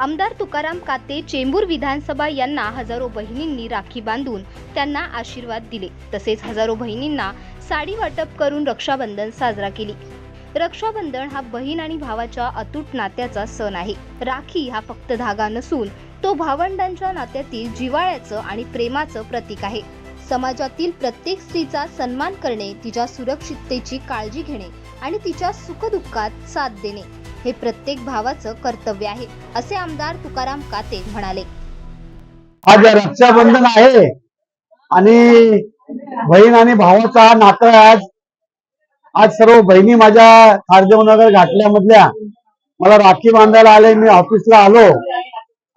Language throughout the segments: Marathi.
आमदार तुकाराम काते चेंबूर विधानसभा यांना हजारो बहिणींनी राखी बांधून त्यांना आशीर्वाद दिले. तसेच हजारो बहिणींना साडी वाटप करून रक्षाबंधन साजरा केली. रक्षाबंधन हा बहीण आणि भावाच्या अतूट नात्याचा सण आहे. राखी हा फक्त धागा नसून तो भावंडांच्या नात्यातील जिव्हाळ्याचं आणि प्रेमाचं प्रतीक आहे. समाजातील प्रत्येक स्त्रीचा सन्मान करणे तिच्या सुरक्षिततेची काळजी घेणे आणि तिच्या सुखदुःखात साथ देणे. हे प्रत्येक भावाचं कर्तव्य आहे असे आमदार तुकाराम काते म्हणाले. आज रक्षाबंधन आहे आणि बहीण आणि भावाचा हा नातं आज. आज सर्व बहिणी माझ्या खारदेवनगर घाटल्यामधल्या मला राखी बांधायला आले मी ऑफिसला आलो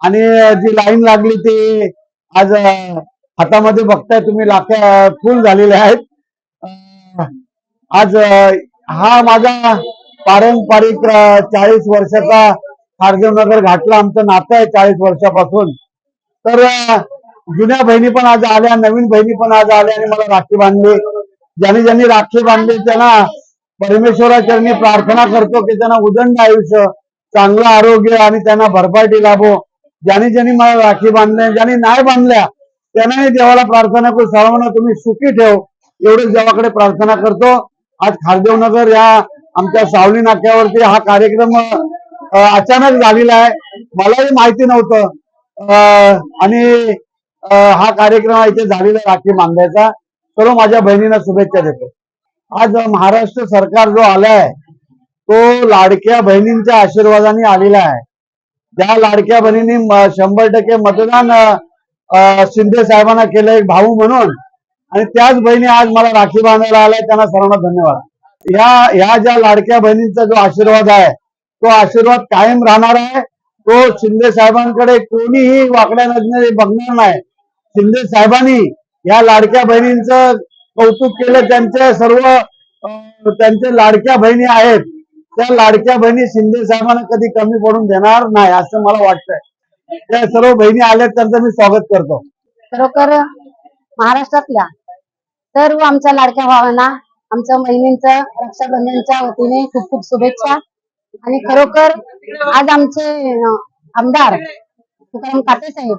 आणि जी लाईन लागली ती आज हातामध्ये बघताय तुम्ही लाख्या फुल झालेले आहेत. आज हा माझा पारंपरिक चाळीस वर्षाचा खारदेवनगर घाटला आमचं नातं आहे चाळीस वर्षापासून. तर जुन्या बहिणी पण आज आल्या नवीन बहिणी पण आज आल्या आणि मला राखी बांधली. ज्यांनी ज्यांनी राखी बांधली त्यांना परमेश्वराचरणी प्रार्थना करतो की त्यांना उदंड आयुष्य चांगलं आरोग्य आणि त्यांना भरपाटी लाभो. ज्यांनी ज्यांनी मला राखी बांधल्या ज्यांनी नाही बांधल्या त्यांनाही देवाला प्रार्थना करू. सर्वांना तुम्ही सुखी ठेव. एवढंच देवाकडे प्रार्थना करतो. आज खारदेवनगर या आमच्या सावली नाक्यावरती हा कार्यक्रम अचानक झालेला आहे. मलाही माहिती नव्हतं. अं, आणि हा कार्यक्रम इथे झालेला राखी बांधायचा. सर्व माझ्या बहिणींना शुभेच्छा देतो. आज महाराष्ट्र सरकार जो आलाय तो लाडक्या बहिणींच्या आशीर्वादाने आलेला आहे. त्या लाडक्या बहिणींनी शंभर टक्के मतदान शिंदे साहेबांना केलं एक भाऊ म्हणून. आणि त्याच बहिणी आज मला राखी बांधायला आलाय त्यांना सर्वांना धन्यवाद. या या ज्या लाडक्या बहिणींचा जो आशीर्वाद आहे तो आशीर्वाद कायम राहणार आहे. तो शिंदे साहेबांकडे कोणीही वाकड्या नजरेने बघणार नाही. शिंदे साहेबांनी या लाडक्या बहिणींचं कौतुक केलं. त्यांचे सर्व त्यांच्या त्यांचे लाडक्या बहिणी आहेत. त्या लाडक्या बहिणी शिंदे साहेबांना कधी कमी पडून देणार नाही असं मला वाटतंय. त्या सर्व बहिणी आल्यात त्यांचं मी स्वागत करतो. खरोखर महाराष्ट्रातल्या सर्व आमच्या लाडक्या भावांना आमच्या बहिणींचं रक्षाबंधनच्या वतीने खूप खूप शुभेच्छा. आणि खरोखर आज आमचे आमदार तुकाराम काटे साहेब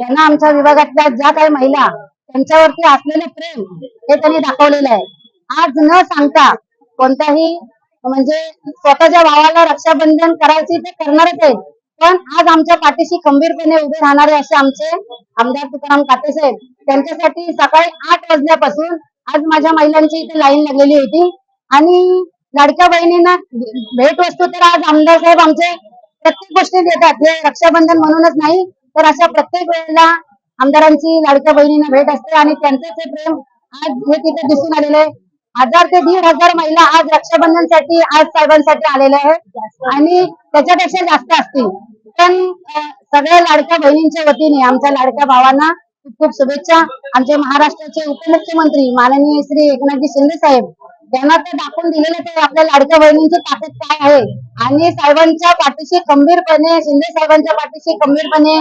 त्यांना आमच्या विभागातल्या ज्या काही महिला त्यांच्यावरती असलेले प्रेम हे त्यांनी दाखवलेलं आहे. आज न सांगता कोणत्याही म्हणजे स्वतःच्या भावाला रक्षाबंधन करायचे ते करणारच आहेत पण आज आमच्या पाठीशी खंबीरपणे उभे राहणारे असे आमचे आमदार तुकाराम काटे साहेब त्यांच्यासाठी सकाळी आठ वाजल्यापासून आज माझ्या महिलांची इथे लाईन लागलेली होती. आणि लाडक्या बहिणींना भेट वस्तू तर आज आमदार साहेब आमचे प्रत्येक गोष्टी देतात. हे रक्षाबंधन म्हणूनच नाही तर अशा प्रत्येक वेळेला आमदारांची लाडक्या बहिणींना भेट असते आणि त्यांचंच हे प्रेम आज हे तिथे दिसून आलेलं आहे. हजार ते दीड हजार महिला आज रक्षाबंधनसाठी आज साहेबांसाठी आलेल्या आहेत आणि त्याच्यापेक्षा जास्त असतील. पण सगळ्या लाडक्या बहिणींच्या वतीने आमच्या लाडक्या भावांना खूप खूप शुभेच्छा. आमचे महाराष्ट्राचे उपमुख्यमंत्री माननीय श्री एकनाथजी शिंदे साहेब त्यांना ते दाखवून दिलेलं ते आपल्या लाडक्या बहिणींची ताकद काय आहे. आणि साहेबांच्या पाठीशी खंबीरपणे शिंदे साहेबांच्या पाठीशी खंबीरपणे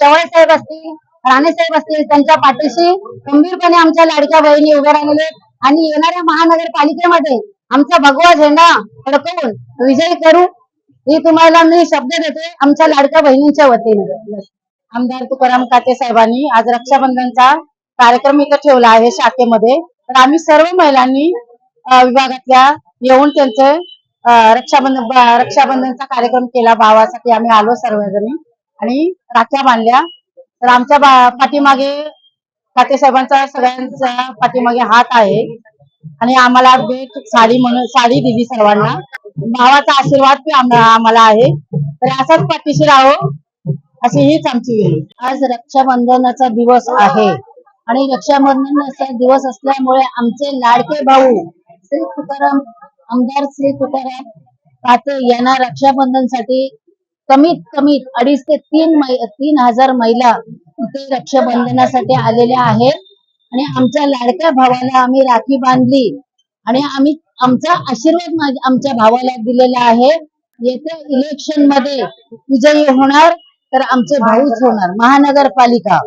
शेवाळे साहेब असतील राणे साहेब असतील त्यांच्या पाठीशी खंबीरपणे आमच्या लाडक्या बहिणी उभ्या राहिलेले आणि येणाऱ्या महानगरपालिकेमध्ये आमचा भगवा झेंडा फडकवून विजय करू ही तुम्हाला मी शब्द देते आमच्या लाडक्या बहिणींच्या वतीने. आमदार तुकाराम काटे साहेबांनी आज रक्षाबंधनचा कार्यक्रम इथं ठेवला आहे शाखेमध्ये. तर आम्ही सर्व महिलांनी विभागातल्या येऊन त्यांचे रक्षाबंधन रक्षाबंधनचा कार्यक्रम केला. भावासाठी आम्ही आलो सर्वजणी. आणि राख्या बांधल्या. तर आमच्या पाठीमागे काते साहेबांचा सगळ्यांचा पाठीमागे हात आहे. आणि आम्हाला भेट साडी म्हणून साडी दिली सर्वांना. भावाचा आशीर्वाद आम्हाला आहे. तर असाच पाठीशी राहो. अशी हीच आमची वेळ. आज रक्षाबंधनाचा दिवस आहे. आणि रक्षाबंधनाचा दिवस असल्यामुळे आमचे लाडके भाऊ श्री तुकाराम आमदार श्री तुकाराम काते यांना रक्षाबंधनसाठी कमीत कमीत अडीच ते तीन तीन हजार महिला इथे रक्षाबंधनासाठी आलेल्या आहेत. आणि आमच्या लाडक्या भावाला आम्ही राखी बांधली. आणि आम्ही आमचा आशीर्वाद आमच्या भावाला दिलेला आहे. येत्या इलेक्शनमध्ये विजयी होणार. तर आमचे भाऊच होणार. महानगरपालिका.